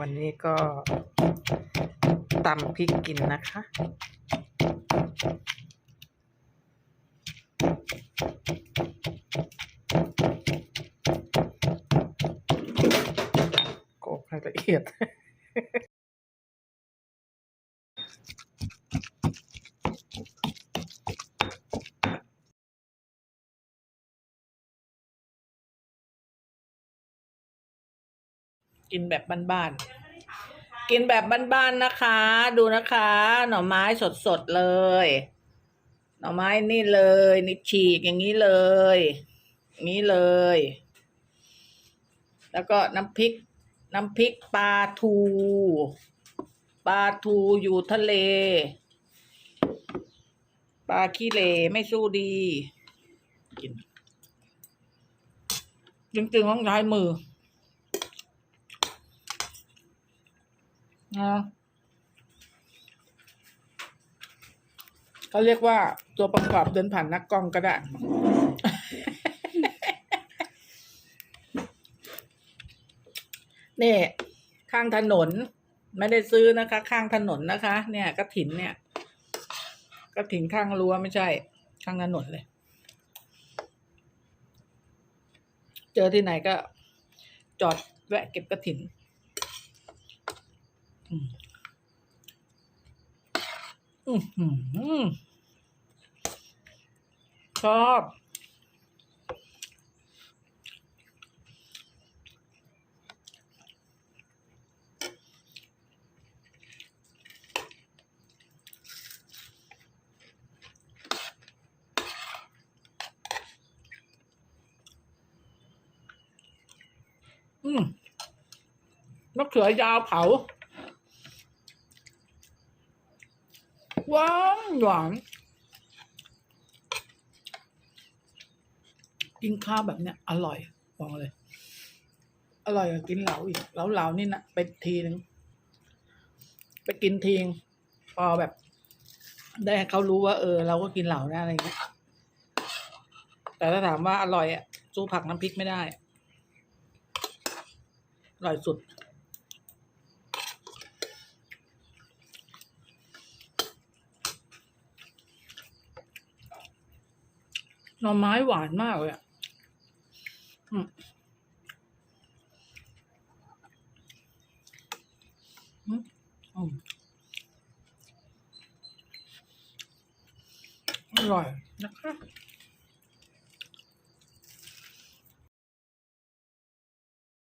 วันนี้ก็ตำพริกกินนะคะ โกให้ละเอียด กินแบบบ้านๆ กินแบบบ้านๆนะคะ ดูนะคะ หน่อไม้สดๆเลย หน่อไม้นี่เลย นี่ฉีกอย่างนี้เลยนี้เลย แล้วก็น้ำพริก น้ำพริกปลาทูปลาทูอยู่ทะเลปลาขี้เลไม่สู้ดีกินจริงๆต้องใช้มือ นะ เขาเรียกว่าตัวประกอบเดินผ่านนักกองก็ได้ นี่ข้างถนน ไม่ได้ซื้อนะคะ ข้างถนนนะคะ เนี่ยกระถินเนี่ยกระถินข้างรั้วไม่ใช่ ข้างถนนเลย เจอที่ไหนก็จอดแวะเก็บกระถิน ชอบอืมมะเขือยาวเผา หวานหวานกินข้าวแบบเนี้ย อร่อยบอกเลย อร่อยกว่ากินเหลาอีกเหลาเหลานี่นะไปทีนึงไปกินทีงพอแบบ ได้เขารู้ว่า เออ เราก็กินเหลานะอะไรเงี้ยแต่ถ้าถามว่าอร่อยอะสู้ผักน้ำพริกไม่ได้ อร่อยสุด หน่อไม้หวานมากเลยอะอืมอืมอืมอร่อยนะคะ